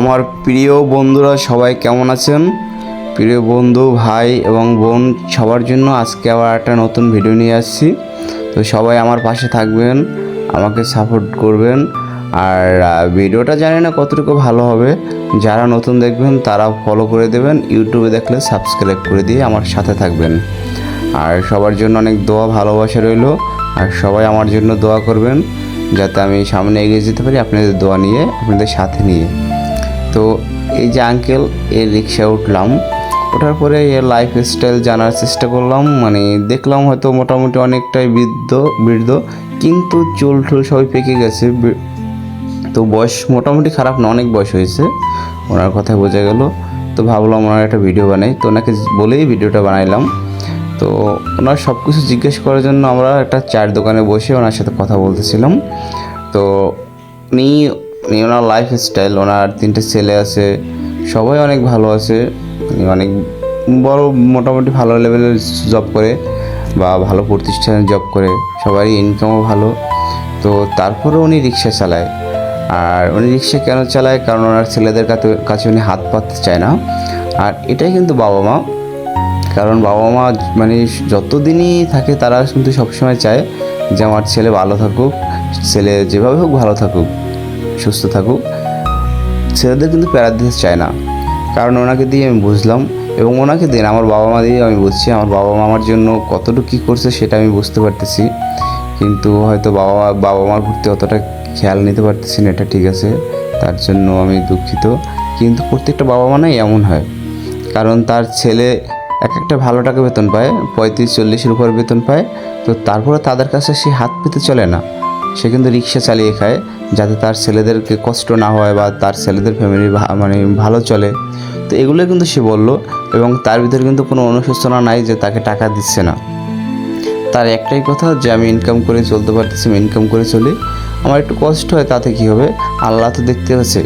আমার প্রিয় বন্ধুরা সবাই কেমন আছেন? প্রিয় বন্ধু, ভাই এবং বোন, সবার জন্য আজকে আবার একটা নতুন ভিডিও নিয়ে আসছি। তো সবাই আমার পাশে থাকবেন, আমাকে সাপোর্ট করবেন। আর ভিডিওটা জানি না কতটুকু ভালো হবে। যারা নতুন দেখবেন, তারা ফলো করে দেবেন। ইউটিউবে দেখলে সাবস্ক্রাইব করে দিয়ে আমার সাথে থাকবেন। আর সবার জন্য অনেক দোয়া, ভালোবাসা রইল। আর সবাই আমার জন্য দোয়া করবেন, যাতে আমি সামনে এগিয়ে যেতে পারি আপনাদের দোয়া নিয়ে, আপনাদের সাথে নিয়ে। তো এই যে আঙ্কেল এর রিক্সায় উঠলাম। ওঠার পরে লাইফ স্টাইল জানার চেষ্টা করলাম মানে দেখলাম হয়তো মোটামুটি অনেকটাই বৃদ্ধ বৃদ্ধ, কিন্তু চুল টুল সবাই পেকে গেছে। তো বয়স মোটামুটি খারাপ না, অনেক বয়স হয়েছে, ওনার কথা বোঝা গেল। তো ভাবলাম ওনার একটা ভিডিও বানাই, তো ওনাকে বলেই ভিডিওটা বানাইলাম। তো ওনার সব কিছু জিজ্ঞেস করার জন্য আমরা একটা চায়ের দোকানে বসে ওনার সাথে কথা বলতেছিলাম। তো উনি ওনার লাইফ স্টাইল ওনার তিনটে ছেলে আছে, সবাই অনেক ভালো আছে উনি অনেক বড় মোটামুটি ভালো লেভেলের জব করে বা ভালো প্রতিষ্ঠানে জব করে, সবারই ইনকামও ভালো। তো তারপরে উনি রিক্সা চালায়। আর উনি রিক্সা কেন চালায়? কারণ ওনার ছেলেদের কাছে কাছে উনি হাত পাততে চায় না। আর এটাই কিন্তু বাবা মা। কারণ বাবা মা মানে যতদিনই থাকে, তারা কিন্তু সবসময় চায় যে আমার ছেলে ভালো থাকুক, ছেলে যেভাবে হোক ভালো থাকুক। সুস্থ থাকুক। ছেলেদের কিন্তু প্যারা দিতে চায় না। কারণ ওনাকে দিয়ে আমি বুঝলাম এবং ওনাকে দিন। আমার বাবা মা দিয়ে আমি বুঝছি। আমার বাবা মা আমার জন্য কতটুকু কী করছে সেটা আমি বুঝতে পারতেছি। কিন্তু হয়তো বাবা বাবা মার প্রতি অতটা খেয়াল নিতে পারতেছি না, এটা ঠিক আছে। তার জন্য আমি দুঃখিত। কিন্তু প্রত্যেকটা বাবা মা নাই এমন হয়। কারণ তার ছেলে এক একটা ভালো টাকা বেতন পায়, পঁয়ত্রিশ, চল্লিশের উপর বেতন পায়। তো তারপরে তাদের কাছে সে হাত পেতে চলে না। সে কিন্তু রিক্সা চালিয়ে খায়। যাতে তার ছেলেদেরকে কষ্ট না হয় বা তার ছেলেদের ফ্যামিলি মানে ভালো চলে। তো এগুলো কিন্তু সে বলল এবং তার ভিতরে কিন্তু কোনো অনুশোচনা নাই যে তাকে টাকা দিচ্ছে না। তার একটাই কথা যে আমি ইনকাম করে চলতে পারতেছি, আমি ইনকাম করে চলি। আমার একটু কষ্ট হয়, তাতে কী হবে? আল্লাহ তো দেখতে আছে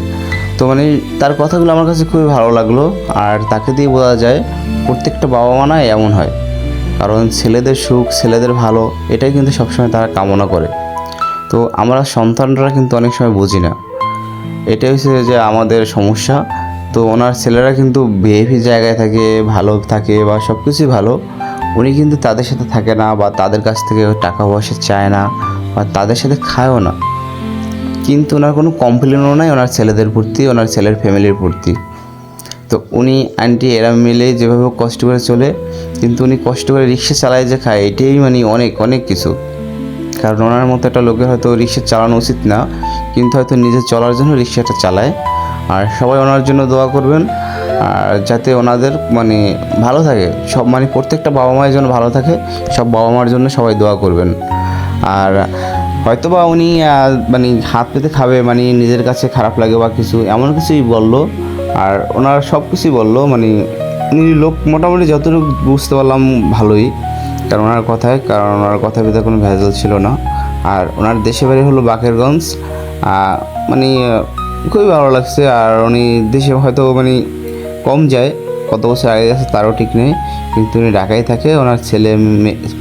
তো মানে তার কথাগুলো আমার কাছে খুবই ভালো লাগল। আর তাকে দিয়ে বোঝা যায়, প্রত্যেকটা বাবা মা না এমন হয়। কারণ ছেলেদের সুখ, ছেলেদের ভালো, এটাই কিন্তু সবসময় তারা কামনা করে। তো আমরা সন্তানরা কিন্তু অনেক সময় বুঝি না। এটাই হচ্ছে যে আমাদের সমস্যা। তো ওনার ছেলেরা কিন্তু বিহেভি জায়গায় থাকে, ভালো থাকে বা সব কিছুই ভালো। উনি কিন্তু তাদের সাথে থাকে না বা তাদের কাছ থেকে টাকা পয়সা চায় না বা তাদের সাথে খায়ও না। কিন্তু ওনার কোনো কমপ্লেনও নাই ওনার ছেলেদের প্রতি, ওনার ছেলের ফ্যামিলির প্রতি। তো উনি আন্টি এরা মিলে যেভাবে কষ্ট করে চলে, কিন্তু উনি কষ্ট করে রিক্সা চালায় যে খায়, এটাই মানে অনেক অনেক কিছু। কারণ ওনার মতো একটা লোকের হয়তো রিক্সা চালানো উচিত না, কিন্তু হয়তো নিজে চলার জন্য রিক্সাটা চালায়। আর সবাই ওনার জন্য দোয়া করবেন, আর যাতে ওনাদের মানে ভালো থাকে। সব মানে প্রত্যেকটা বাবা মায়ের জন্য ভালো থাকে, সব বাবা মার জন্য সবাই দোয়া করবেন। আর হয়তো বা উনি মানে হাত পেতে খাবে মানে নিজের কাছে খারাপ লাগে বা কিছু, এমন কিছুই বলল। আর ওনার সব কিছুই বলল মানে উনি লোক মোটামুটি যতটুকু বুঝতে পারলাম ভালোই। কারণ ওনার কথায়, কারণ ওনার কথার ভিতরে কোনো ভেজাল ছিল না। আর ওনার দেশে বাড়ি হলো বাকেরগঞ্জ। মানে খুবই ভালো লাগছে। আর উনি দেশে হয়তো মানে কম যায়। কত বছর আগে গেছে তারও ঠিক নেই। কিন্তু উনি ঢাকায় থাকে। ওনার ছেলে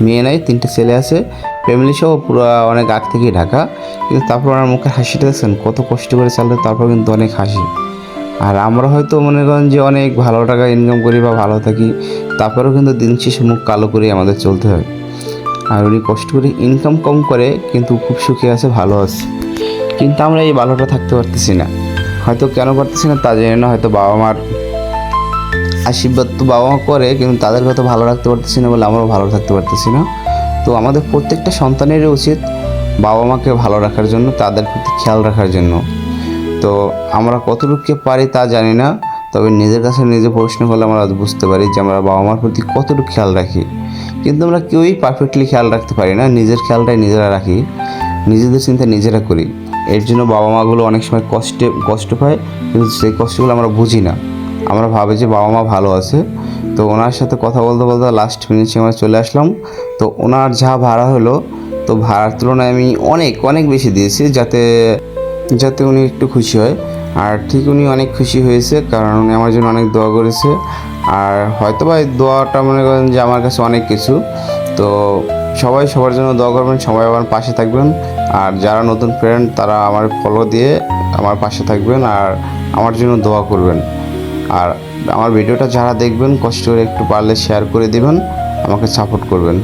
মেয়ে নাই, তিনটে ছেলে আছে। ফ্যামিলি সহ পুরো অনেক আগ থেকেই ঢাকা। কিন্তু তারপর ওনার মুখের হাসিটা দেখছেন, কত কষ্ট করে চালে তারপর কিন্তু অনেক হাসি। আর আমরা হয়তো মনে করেন যে অনেক ভালো টাকা ইনকাম করি বা ভালো থাকি, তারপরেও কিন্তু দিন শেষে মুখ কালো করে আমাদের চলতে হয়। আর উনি কষ্ট করে ইনকাম কম করে, কিন্তু খুব সুখে আছে, ভালো আছে। কিন্তু আমরা এই ভালোটা থাকতে পারতেছি না। হয়তো কেন পারতেছি না তা জানি না, হয়তো বাবা মার আশীর্বাদ তো বাবা মা করে, কিন্তু তাদের হয়তো ভালো রাখতে পারতেছি না বলে আমরাও ভালো থাকতে পারতেছি না। তো আমাদের প্রত্যেকটা সন্তানেরই উচিত বাবা মাকে ভালো রাখার জন্য, তাদের প্রতি খেয়াল রাখার জন্য। তো আমরা কতটুকু পারি তা জানি না, তবে নিজের কাছে নিজে প্রশ্ন করলে আমরা বুঝতে পারি যে আমরা বাবা মার প্রতি কতটুকু খেয়াল রাখি। কিন্তু আমরা কেউই পারফেক্টলি খেয়াল রাখতে পারি না, নিজের খেয়ালটাই নিজেরা রাখি, নিজেদের চিন্তা নিজেরা করি। এর জন্য বাবা মাগুলো অনেক সময় কষ্টে, কষ্ট পায়, কিন্তু সেই কষ্টগুলো আমরা বুঝি না। আমরা ভাবি যে বাবা মা ভালো আছে, তো ওনার সাথে কথা বলতে বলতে লাস্ট মিনিটে আমরা চলে আসলাম। তো ওনার যা ভাড়া হলো, তো ভাড়ার তুলনায় আমি অনেক অনেক বেশি দিয়েছি যাতে যাতে উনি একটু খুশি হয়। আর ঠিক উনি অনেক খুশি হয়েছে, কারণ উনি আমার জন্য অনেক দোয়া করেছে। আর হয়তো বা এই দোয়াটা মনে করেন যে আমার কাছে অনেক কিছু। তো সবাই সবার জন্য দোয়া করবেন, সবাই আমার পাশে থাকবেন। আর যারা নতুন ফ্রেন্ড তারা আমার ফলো দিয়ে আমার পাশে থাকবেন আর আমার জন্য দোয়া করবেন। আর আমার ভিডিওটা যারা দেখবেন, কষ্ট করে একটু পারলে শেয়ার করে দেবেন, আমাকে সাপোর্ট করবেন।